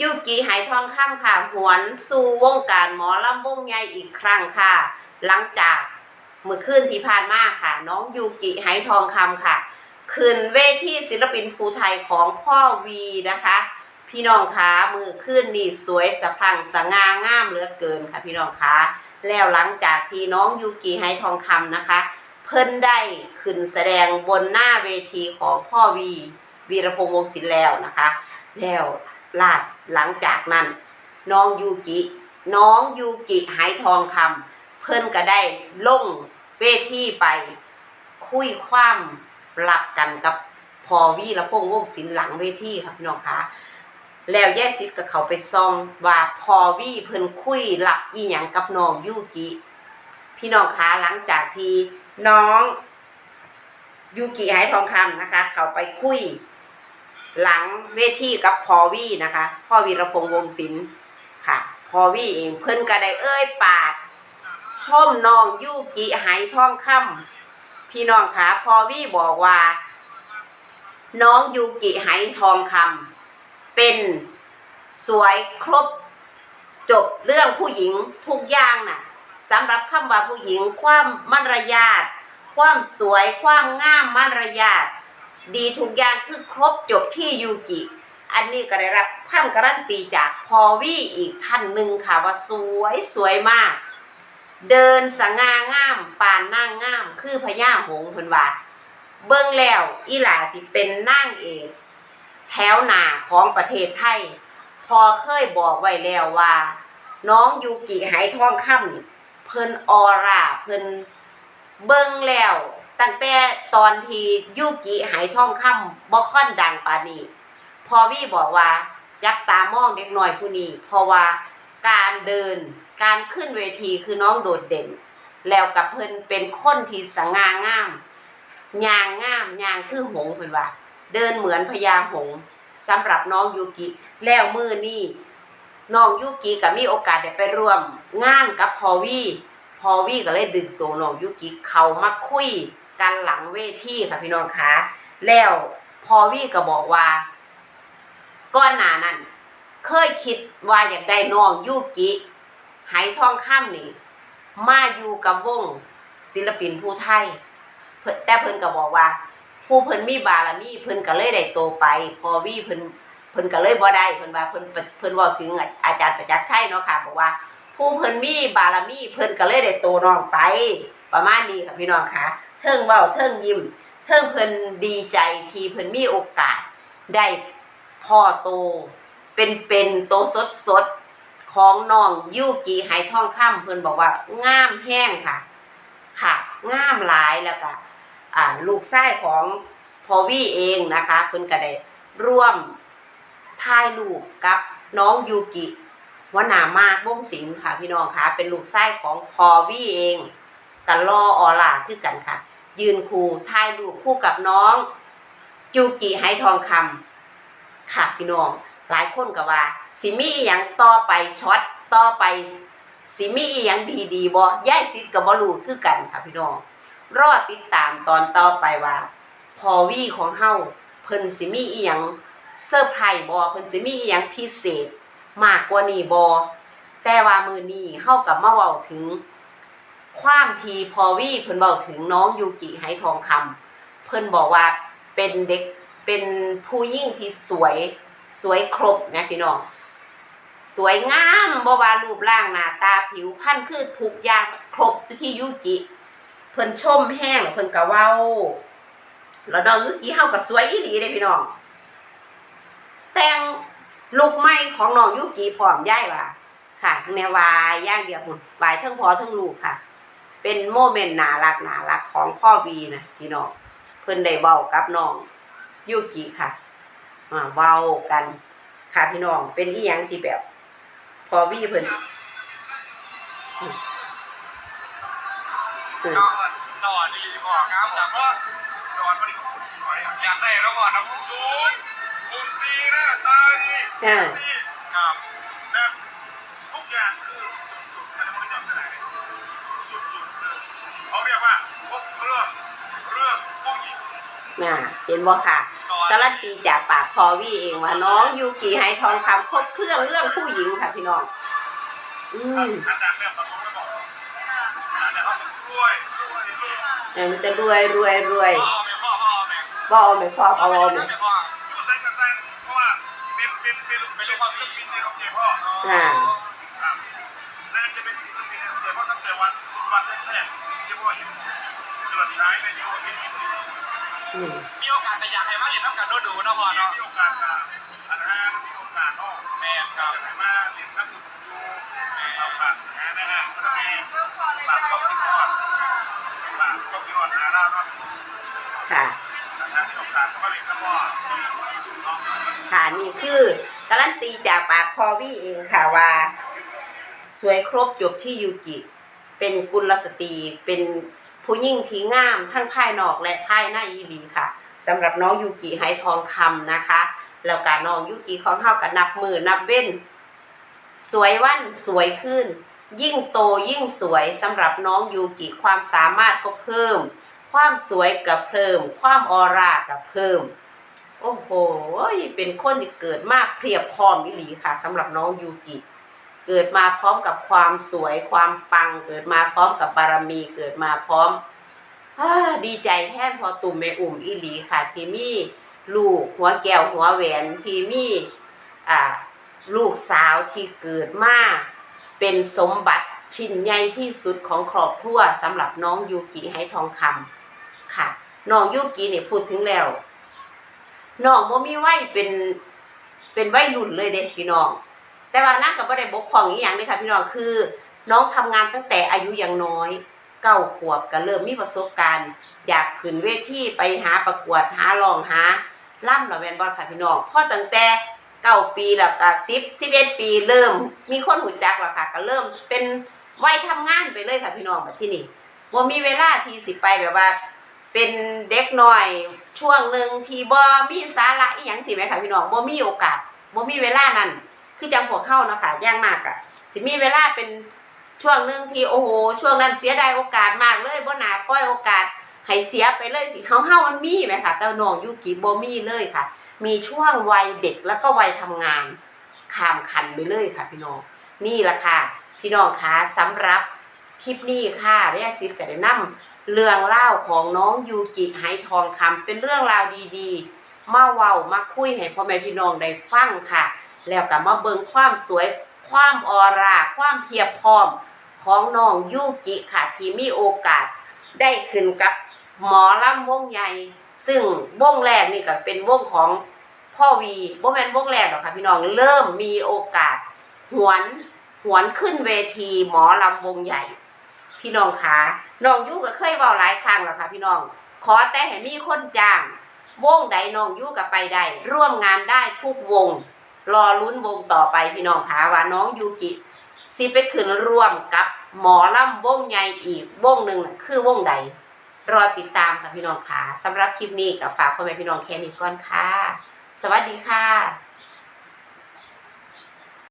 ยูกิไหทองคำค่ะ หวนสู่วงการหมอลำวงใหญ่อีกครั้งค่ะ หลังจากเมื่อคืนที่ผ่านมาค่ะ น้องยูกิไหทองคำค่ะขึ้นเวทีศิลปินภูไทยของพ่อวีนะคะ พี่น้องคะมือขึ้นนี่สวยสะพรังสง่างามเหลือเกินค่ะ พี่น้องคะแล้วหลังจากที่น้องยูกิไหทองคำนะคะ เพิ่นได้ขึ้นแสดงบนหน้าเวทีของพ่อวีวีรพงษ์วงศิลป์แล้วนะคะ แล้ว ล่าหลังจากนั้น น้องยูกิ น้องยูกิหายทองคำเพิ่นก็ได้ลงเวทีไป คุยความหลับกันกับพอวีและพงวงศิลหลังเวทีครับพี่น้องคะแล้วแย่ซิดกับเขาไปซองว่าพอวีเพิ่นคุยหลับอีหยังกับน้องยูกิ พี่น้องคะหลังจากที่น้องยูกิหายทองคำนะคะ เขาไปคุย หลังเวทีกับพอวีนะคะ พ่อวีรพงษ์วงศิลป์ค่ะ พอวีเองเพิ่นก็ได้เอ้ยปากชมน้องยูกิหายทองคำพี่น้องคะพอวี่บอกว่า น้องยูกิหายทองคำเป็นสวยครบ จบเรื่องผู้หญิงทุกอย่างน่ะสำหรับคำว่าผู้หญิงความมารยาทความสวยความงามมารยาท ดีทุกอย่างคือครบจบที่ยูกิ อันนี้ก็ได้รับคำการันตีจากพอวี่อีกท่านหนึ่งค่ะว่าสวยสวยมาก เดินสง่างามปานนางงาม คือพญาหงเพิ่นว่า เบิ่งแล้วอีหลาสิเป็นนางเอกแถวหน้าของประเทศไทย พอเคยบอกไว้แล้วว่า น้องยูกิไหทองคำเพิ่นออร่าเพิ่นเบิ่งแล้ว ตั้งแต่ตอนที่ยูกิไหทองคำบ่ค่อนดังปานีพอวี่บอกว่าจับตามองเด็กหน้อยผู้นี้เพราะว่าการเดินการขึ้นเวทีคือน้องโดดเด่น แล้วกับเพิ่นเป็นคนที่สง่างามยางงามยางคือหงเพิ่นว่า เดินเหมือนพญาหงส์สำหรับน้องยูกิ แล้วมือนี่น้องยูกิก็มีโอกาสได้ไปร่วมงานกับพอวี่พอวี่ก็เลยดึงตัวน้องยูกิเขามาคุย กันหลังเวทีค่ะพี่น้องคะแล้วพอวี่ก็บอกว่าก้อนหนานั้นเคยคิดว่าอยากได้น้องยูกิไหทองคำนี่มาอยู่กับวงศิลปินผู้ไทยแต่เพิ่นก็บอกว่า ผู้เพิ่นมีบารมีเพิ่นก็เลยได้โตไป พอวี่เพิ่นเพิ่นก็เลยบ่ได้เพิ่นว่าเพิ่นเพิ่นว้าถึงอาจารย์ประจักษ์ชัยเนาะค่ะบอกว่า ผู้เพิ่นมีบารมีเพิ่นก็เลยได้โตน้องไป ประมาณนี้ค่ะพี่น้องคะเทิงเว้าเทิงยิ้มเทิงเพิ่นดีใจที่เพิ่นมีโอกาส ได้พ่อโต เป็นเป็นโตสดสดของน้องยูกิไหทองคำเพิ่นบอกว่างามแห้งค่ะ ค่ะงามหลายแล้วก็อ่าลูกชายของพอวี่เองนะคะเพิ่นก็ได้ร่วมถ่ายรูปกับน้องยูกิวนามากวงศิลป์ค่ะพี่น้องค่ะเป็นลูกชายของพอวี่เอง กันรอออลาคือกันค่ะ ยืนคู่ถ่ายรูปคู่กับน้องยูกิไหทองคำค่ะพี่น้อง หลายคนก็ว่าสิมีอหย่างต่อไปช็อตต่อไปสิมีอหยังดีดีบ่ย่ายสิทธิ์กับบ่รู้คือกันค่ะพี่น้อง รอติดตามตอนต่อไปว่า พอวี่ของเฮาเพิ่นสิมีอีหยังเซอร์ไพรส์บ่เพิ่นสิมีอีหยังพิเศษ มากกว่านี้บ่แต่ว่ามือนี้เฮากับมาเว้าถึง ความทีพอวี่เพิ่นเว้าถึงน้องยูกิไหทองคำเพิ่นบอกว่าเป็นเด็กเป็นผู้หญิงที่สวยสวยครบนะพี่น้อง สวยงามบ่ว่ารูปร่างหน้าตาผิวพรรณคือทุกอย่างครบที่ยูกิเพิ่นชมแห้งเพิ่นก็เว้าแล้วน้องยูกิเฮาก็สวยอีหลีเด้พี่น้อง แต่งลุคใหม่ของน้องยูกิพร้อมย้ายว่าค่ะแนววายย่างเดียวพุ่นวายทั้งพ่อทั้งลูกค่ะ เป็นโมเมนต์น่ารักน่ารักของพ่อวีนะพี่น้องเพิ่นได้เว้ากับน้องยูกิค่ะอ่าเว้ากันค่ะพี่น้องเป็นอีหยังที่แบบพอวีเพิ่นอืมอืมสวัสดีพ่อครับจากว่าสอนวันนี้เขาสวยอะอยากได้แล้วก่อนนะผมสูงหุ่นดีหน้าตาดีเออดีครับแบบทุกอย่างคือสุดๆแต่ละคนจะที่ไหน สุดๆคือเขาเรียกว่าครบเครื่องเรื่องผู้หญิงน่ะเห็นบ่ค่ะสวัสการันตีจากปากพอวี่เองว่าน้องยูกิไหทองคำครบเครื่องเรื่องผู้หญิงค่ะพี่น้อง อืมอาจารย์แบบตะโกนไม่บอกอาจารย์เขารวยรวยรวยเดี๋ยวมันจะรวยรวยรวยพ่อแม่พ่อพ่อแม่บ่เอาไหมพ่อเอาเอาไหมแม่พ่อยูไซกับไซเพราะว่าเป็นเป็นเป็นเป็นความศิลปินในของเจพ่ออ่า ครับน่าจะเป็นศิล ปินในของเจพ่อตั้งแต่วันวันแรกๆที่พ่อเห็นเฉิดฉายในยูเห็นอืมมีโอกาสแต่อยากให้มาเรียนน้ำกันดูดูนะพ่อเนาะมีโอกาสอะอันห้ามีโอกาสเนาะแม่ครับให้มาเรียนนักดนตรีเอาฝากงานะฮะก็มีฝากครอบครัวฝากครอบครัวหาเราเนาะค่ะถ้ามีโอกาสก็มาเรียนกับพ่ะค่ะนี่คือการันตีจากปากพอวี่เองค่ะว่า สวยครบจบที่ยูกิ เป็นกุลสตรี เป็นผู้หญิงที่งามทั้งภายนอกและภายในอีหลีค่ะสำหรับน้องยูกิไหทองคำนะคะ แล้วการน้องยูกิของเฮากับนับมือนับเว้น สวยวันสวยขึ้น ยิ่งโตยิ่งสวยสำหรับน้องยูกิความสามารถก็เพิ่ม ความสวยกับเพิ่ม ความออร่ากับเพิ่ม โอ้โห เป็นคนที่เกิดมากเพียบพร้อมอิหลีค่ะสำหรับน้องยูกิ เกิดมาพร้อมกับความสวยความปัง เกิดมาพร้อมกับบารมี เกิดมาพร้อมอาดีใจแทนพอตุ่มแม่อุ่มอิหลีค่ะ ที่มีลูกหัวแก้วหัวแหวนที่มีอ่าลูกสาวที่เกิดมาเป็นสมบัติชิ้นใหญ่ที่สุดของครอบครัวสำหรับน้องยูกิให้ทองคำค่ะน้องยูกิเนี่ยพูดถึงแล้วน้องบ่มีวัยเป็นเป็นวัยรุ่นเลยเด้พี่น้อง แต่ว่านางก็บ่ได้บกพร่องอีหยังเลยค่ะพี่น้องคือ น้องทำงานตั้งแต่อายุยังน้อยเก้าขวบก็เริ่มมีประสบการณ์ อยากขึ้นเวทีไปหาประกวดหาร้องหาล่ำหรอแมนบ่ค่ะพี่น้องพ่อตั้งแต่เก้าปีแล้วก็สิบสิบเอ็ดปี เริ่มมีคนหูจักแล้วค่ะ ก็เริ่มเป็นวัยทำงานไปเลยค่ะพี่น้องแบบที่นี่บ่มีเวลาที่สิไปแบบว่า เป็นเด็กหน้อยช่วงหนึ่งที่บ่มีสาระอีหยังสิแม่ค่ะพี่น้องบ่มีโอกาสบ่มีเวลานั้น คือจังพวกเฮาเนาะค่ะย่างมากอะสิมีเวลาเป็นช่วงหนึ่งที่โอ้โหช่วงนั้นเสียดายโอกาสมากเลยบ่นาปล่อยโอกาสให้เสียไปเลยสิเฮาเฮามันมีไหมค่ะแต่น้องยูกิบ่มีเลยค่ะ มีช่วงวัยเด็กแล้วก็วัยทำงานข้ามคันไปเลยค่ะ พี่น้องนี่แหละค่ะ พี่น้องคะสำหรับคลิปนี้ค่ะเรียซิดก็ได้นำเรื่องเล่าของน้องยูกิไหทองคำเป็นเรื่องราวดีๆ มาเว้ามาคุยให้พ่อแม่พี่น้องได้ฟังค่ะ แล้วก็มาเบิ่งความสวยความออร่าความเพียบพร้อมของน้องยูกิค่ะที่มีโอกาสได้ขึ้นกับหมอลำวงใหญ่ ซึ่งวงแรกนี่ก็เป็นวงของพ่อวีบ่แมนวงแรกหรอกค่ะพี่น้องเริ่มมีโอกาส หวนหวนขึ้นเวทีหมอลำวงใหญ่ พี่น้องคะน้องยูก็เคยเว้าหลายครั้งแล้วค่ะพี่น้อง ขอแต่ให้มีคนจ้าง วงใดน้องยูก็ไปได้ร่วมงานได้ทุกวง รอลุ้นวงต่อไปพี่น้องหาว่าน้องยูกิสิไปขึ้นร่วมกับหมอลำวงใหญ่อีกวงหนึ่งน่ะคือวงใด รอติดตามค่ะพี่น้องคะสำหรับคลิปนี้กับฝากพ่อแม่พี่น้องแค่นี้ก่อนค่ะ สวัสดีค่ะ